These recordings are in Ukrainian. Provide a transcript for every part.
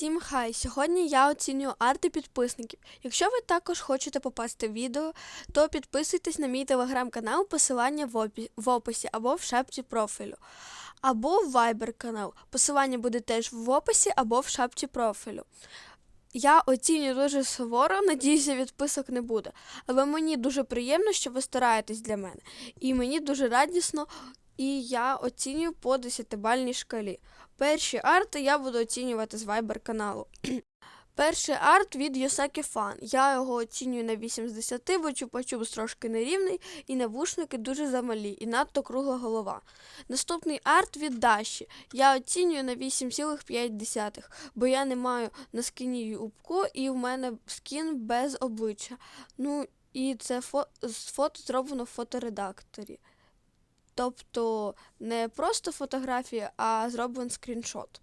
Всім хай! Сьогодні я оцінюю арти підписників. Якщо ви також хочете попасти в відео, то підписуйтесь на мій телеграм-канал, посилання в, опі- в описі або в шапці профілю. Або в Viber канал. Посилання буде теж в описі або в шапці профілю. Я оцінюю дуже суворо, надіюся, відписок не буде. Але мені дуже приємно, що ви стараєтесь для мене. І мені дуже радісно, і я оцінюю по 10-бальній шкалі. Перші арти я буду оцінювати з Viber каналу. Перший арт від Йосакі Фан. Я його оцінюю на 8 з 10, бо чупа-чупс трошки нерівний, і навушники дуже замалі, і надто кругла голова. Наступний арт від Даші. Я оцінюю на 8,5, бо я не маю на скіні юбку, і в мене скін без обличчя. Ну, і це фо- фото зроблено в фоторедакторі. Тобто не просто фотографія, а зроблений скріншот.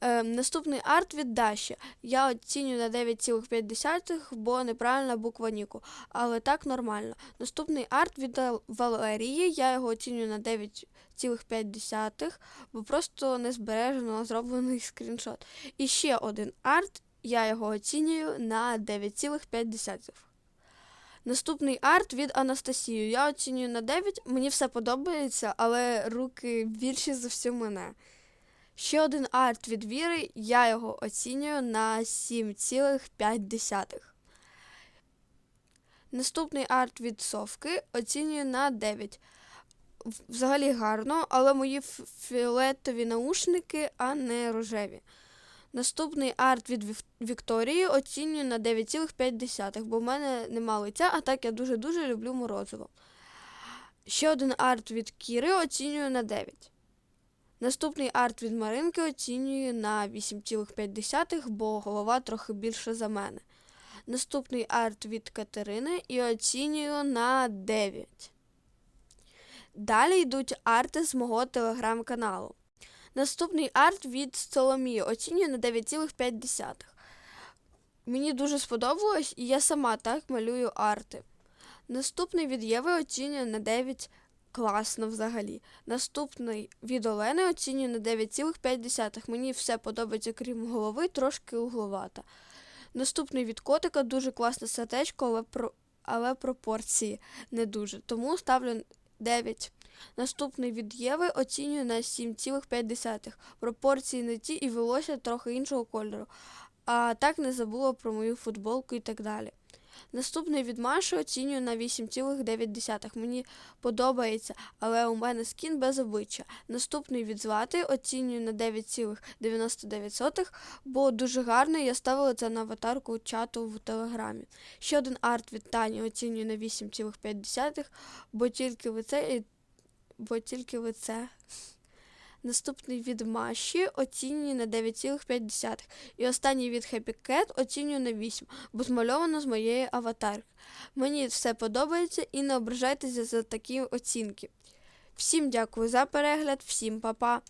Е, наступний арт від Даші. Я оцінюю на 9,5, бо неправильна буква Ніку, але так нормально. Наступний арт від Валерії. Я його оцінюю на 9,5, бо просто не збережено зроблений скріншот. І ще один арт. Я його оцінюю на 9,5. Наступний арт від Анастасії. Я оцінюю на 9. Мені все подобається, але руки більші за всю мене. Ще один арт від Віри. Я його оцінюю на 7,5. Наступний арт від Совки оцінюю на 9. Взагалі гарно, але мої фіолетові наушники, а не рожеві. Наступний арт від Вікторії оцінюю на 9,5, бо в мене нема лиця, а так я дуже-дуже люблю морозиво. Ще один арт від Кіри оцінюю на 9. Наступний арт від Маринки оцінюю на 8,5, бо голова трохи більша за мене. Наступний арт від Катерини і оцінюю на 9. Далі йдуть арти з мого телеграм-каналу. Наступний арт від Соломії оцінюю на 9,5. Мені дуже сподобалось, і я сама так малюю арти. Наступний від Єви оцінюю на 9 класно взагалі. Наступний від Олени оцінюю на 9,5. Мені все подобається, крім голови, трошки угловата. Наступний від котика дуже класне сердечко, але, про... але пропорції не дуже. Тому ставлю 9. Наступний від Єви оцінюю на 7,5. Пропорції не ті і волосся трохи іншого кольору. А так не забула про мою футболку і так далі. Наступний від Маші оцінюю на 8,9. Мені подобається, але у мене скін без обличчя. Наступний від Злати оцінюю на 9,99, бо дуже гарний. Я ставила це на аватарку чату в Телеграмі. Ще один арт від Тані оцінюю на 8,5, бо тільки лице, бо тільки лице. Наступний від Маші оцінюю на 9,5. І останній від Happy Cat оцінюю на 8, бо змальовано з моєї аватарки. Мені все подобається і не ображайтеся за такі оцінки. Всім дякую за перегляд, всім па-па.